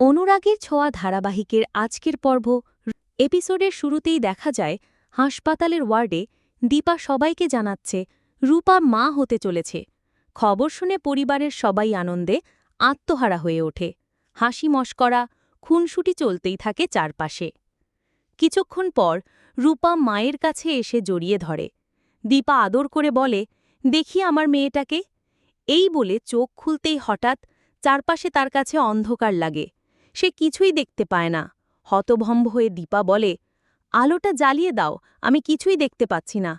অনুরাগের ছোঁয়া ধারাবাহিকের আজকের পর্ব এপিসোডের শুরুতেই দেখা যায়, হাসপাতালের ওয়ার্ডে দীপা সবাইকে জানাচ্ছে, রূপা মা হতে চলেছে। খবর শুনে পরিবারের সবাই আনন্দে আত্মহারা হয়ে ওঠে। হাসি মস্করা, খুনসুটি চলতেই থাকে চারপাশে। কিছুক্ষণ পর রূপা মায়ের কাছে এসে জড়িয়ে ধরে। দীপা আদর করে বলে, দেখি আমার মেয়েটাকে। এই বলে চোখ খুলতেই হঠাৎ চারপাশে তার কাছে অন্ধকার লাগে। সে কিছুই দেখতে পায় না। হতভম্ব হয়ে দীপা বলে, আলোটা জ্বালিয়ে দাও, আমি কিছুই দেখতে পাচ্ছি না।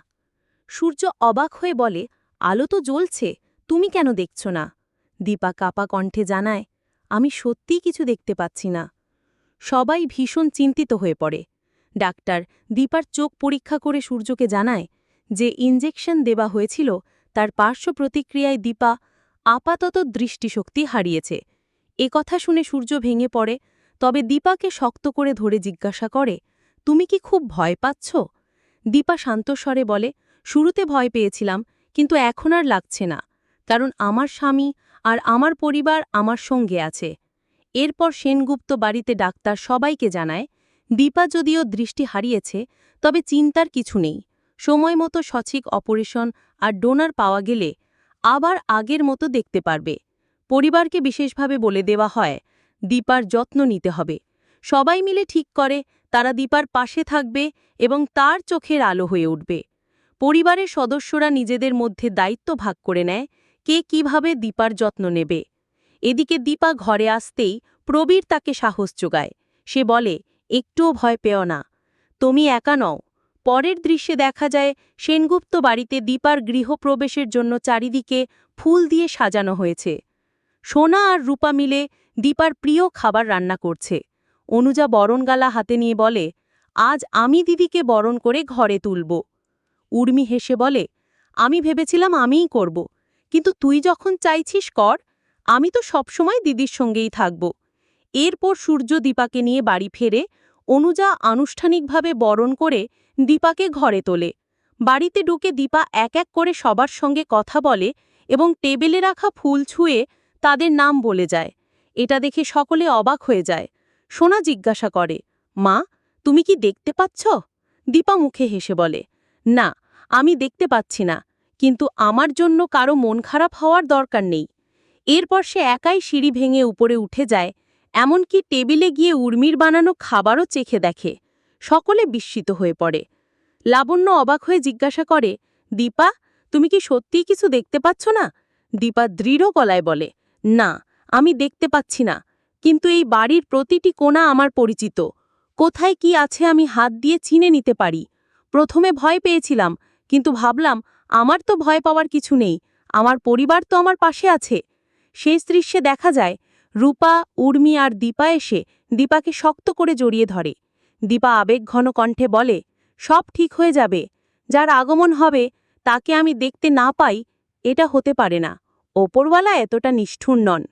সূর্য অবাক হয়ে বলে, আলো তো জ্বলছে, তুমি কেন দেখছ না? দীপা কাপা কণ্ঠে জানায়, আমি সত্যিই কিছু দেখতে পাচ্ছি না। সবাই ভীষণ চিন্তিত হয়ে পড়ে। ডাক্তার দীপার চোখ পরীক্ষা করে সূর্যকে জানায় যে ইঞ্জেকশন দেওয়া হয়েছিল, তার পার্শ্ব প্রতিক্রিয়ায় দীপা আপাতত দৃষ্টিশক্তি হারিয়েছে। এ কথা শুনে সূর্য ভেঙে পড়ে, তবে দীপাকে শক্ত করে ধরে জিজ্ঞাসা করে, তুমি কি খুব ভয় পাচ্ছ? দীপা শান্তস্বরে বলে, শুরুতে ভয় পেয়েছিলাম, কিন্তু এখন আর লাগছে না, কারণ আমার স্বামী আর আমার পরিবার আমার সঙ্গে আছে। এরপর সেনগুপ্ত বাড়িতে ডাক্তার সবাইকে জানায়, দীপা যদিও দৃষ্টি হারিয়েছে, তবে চিন্তার কিছু নেই। সময় মতো সঠিক অপারেশন আর ডোনার পাওয়া গেলে আবার আগের মতো দেখতে পারবে। পরিবারকে বিশেষভাবে বলে দেওয়া হয়, দীপার যত্ন নিতে হবে। সবাই মিলে ঠিক করে, তারা দীপার পাশে থাকবে এবং তার চোখের আলো হয়ে উঠবে। পরিবারের সদস্যরা নিজেদের মধ্যে দায়িত্ব ভাগ করে নেয়, কে কীভাবে দীপার যত্ন নেবে। এদিকে দীপা ঘরে আসতেই প্রবীর তাকে সাহস যোগায়। সে বলে, একটুও ভয় পেও না। তুমি একা নও। পরের দৃশ্যে দেখা যায়, সেনগুপ্ত বাড়িতে দীপার গৃহপ্রবেশের জন্য চারিদিকে ফুল দিয়ে সাজানো হয়েছে। সোনা আর রূপা মিলে দীপার প্রিয় খাবার রান্না করছে। অনুজা বরণগালা হাতে নিয়ে বলে, আজ আমি দিদিকে বরণ করে ঘরে তুলব। উর্মি হেসে বলে, আমি ভেবেছিলাম আমিই করব, কিন্তু তুই যখন চাইছিস কর, আমি তো সবসময় দিদির সঙ্গেই থাকব। এরপর সূর্য দীপাকে নিয়ে বাড়ি ফেরে অনুজা আনুষ্ঠানিকভাবে বরণ করে দীপাকে ঘরে তোলে। বাড়িতে ঢুকে দীপা এক এক করে সবার সঙ্গে কথা বলে এবং টেবিলে রাখা ফুল ছুঁয়ে তাদের নাম বলে যায়। এটা দেখে সকলে অবাক হয়ে যায়। সোনা জিজ্ঞাসা করে, মা, তুমি কি দেখতে পাচ্ছ? দীপা মুখে হেসে বলে, না, আমি দেখতে পাচ্ছি না, কিন্তু আমার জন্য কারও মন খারাপ হওয়ার দরকার নেই। এরপর সে একাই সিঁড়ি ভেঙে উপরে উঠে যায়, এমনকি টেবিলে গিয়ে উর্মির বানানো খাবারও চেখে দেখে। সকলে বিস্মিত হয়ে পড়ে। লাবণ্য অবাক হয়ে জিজ্ঞাসা করে, দীপা, তুমি কি সত্যিই কিছু দেখতে পাচ্ছ না? দীপা দৃঢ় গলায় বলে না, আমি দেখতে পাচ্ছি না, কিন্তু এই বাড়ির প্রতিটি কোণা আমার পরিচিত। কোথায় কি আছে আমি হাত দিয়ে চিনে নিতে পারি। প্রথমে ভয় পেয়েছিলাম, কিন্তু ভাবলাম, আমার তো ভয় পাওয়ার কিছু নেই, আমার পরিবার তো আমার পাশে আছে। শেষ দৃশ্যে দেখা যায়, রূপা, উর্মি আর দীপা এসে দীপাকে শক্ত করে জড়িয়ে ধরে। দীপা আবেগঘন কণ্ঠে বলে, সব ঠিক হয়ে যাবে। যার আগমন হবে, তাকে আমি দেখতে না পাই, এটা হতে পারে না। ওপরওয়ালা এতটা নিষ্ঠুর নন।